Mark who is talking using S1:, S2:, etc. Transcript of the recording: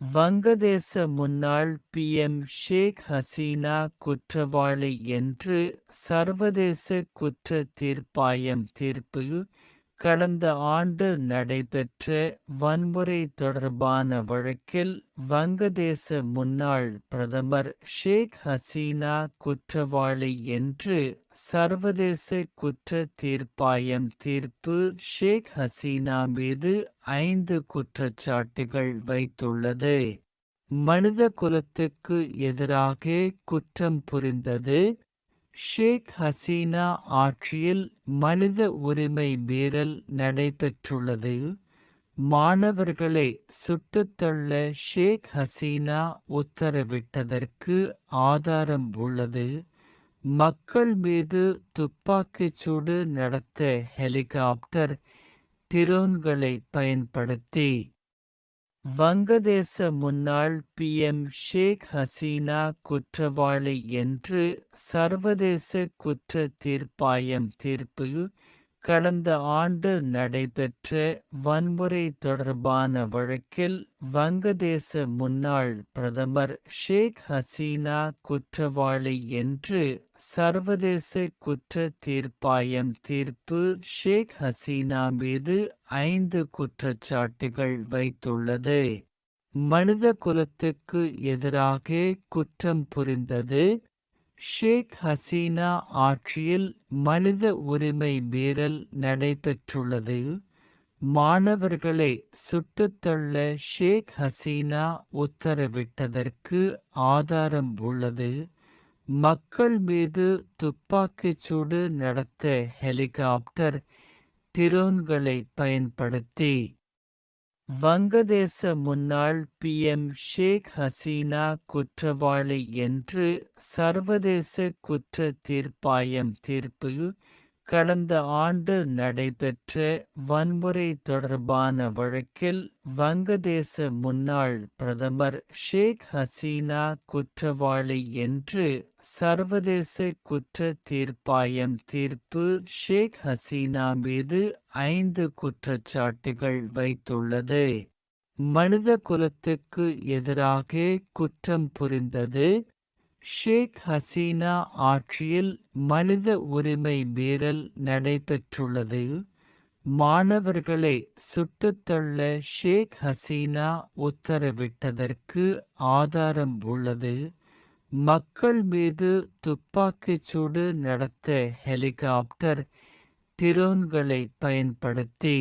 S1: வங்கதேச முன்னாள் பிஎம் ஷேக் ஹசீனா குற்றவாளி என்று சர்வதேச குற்ற தீர்ப்பாயம் தீர்ப்பு கடந்த ஆண்டு நடைபெற்ற வன்முறை தொடர்பான வழக்கில் வங்கதேச முன்னாள் பிரதமர் ஷேக் ஹசீனா குற்றவாளி என்று சர்வதேச குற்ற தீர்ப்பாயம் தீர்ப்பு ஷேக் ஹசீனா மீது ஐந்து குற்றச்சாட்டுகள் வைத்துள்ளது. மனித குலத்துக்கு எதிராக குற்றம் புரிந்தது ஷேக் ஹசீனா ஆட்சியில் மனித உரிமை மீறல் நடைபெற்றுள்ளது. மாணவர்களை சுட்டுத்தள்ள ஷேக் ஹசீனா உத்தரவிட்டதற்கு ஆதாரம் உள்ளது. மக்கள் மீது துப்பாக்கிச் சூடு நடத்த ஹெலிகாப்டர் டிரோன்களை பயன்படுத்தி வங்கதேச முன்னாள் பிஎம் ஷேக் ஹசீனா குற்றவாளி என்று சர்வதேச குற்ற தீர்ப்பாயம் தீர்ப்பு கடந்த ஆண்டு நடைபெற்ற வன்முறை தொடர்பான வழக்கில் வங்கதேச முன்னாள் பிரதமர் ஷேக் ஹசீனா குற்றவாளி என்று சர்வதேச குற்ற தீர்ப்பாயம் தீர்ப்பு ஷேக் ஹசீனா மீது ஐந்து குற்றச்சாட்டுகள் வைத்துள்ளது. மனித குலத்துக்கு எதிராக குற்றம் புரிந்தது. ஷேக் ஹசீனா ஆட்சியில் மனித உரிமை மீறல் நடைபெற்றுள்ளது. மாணவர்களை சுட்டுத்தள்ள ஷேக் ஹசீனா உத்தரவிட்டதற்கு ஆதாரம் உள்ளது. மக்கள் மீது துப்பாக்கிச் சூடு நடத்த ஹெலிகாப்டர் திரோன்களை பயன்படுத்தி Mm-hmm. வங்கதேச முன்னாள் பிஎம் ஷேக் ஹசீனா குற்றவாளி என்று சர்வதேச குற்ற தீர்ப்பாயம் தீர்ப்பு கடந்த ஆண்டு நடைபெற்ற வன்முறை தொடர்பான வழக்கில் வங்கதேச முன்னாள் பிரதமர் ஷேக் ஹசீனா குற்றவாளி என்று சர்வதேச குற்ற தீர்ப்பாயம் தீர்ப்பு ஷேக் ஹசீனா மீது ஐந்து குற்றச்சாட்டுகள் வைத்துள்ளது. மனித குலத்துக்கு எதிராக குற்றம் புரிந்தது. ஷேக் ஹசீனா ஆட்சியில் மனித உரிமை மீறல் நடைபெற்றுள்ளது. மாணவர்களை சுட்டுத்தள்ள ஷேக் ஹசீனா உத்தரவிட்டதற்கு ஆதாரம் உள்ளது. மக்கள் மீது துப்பாக்கிச் சூடு நடத்த ஹெலிகாப்டர் டிரோன்களை பயன்படுத்தி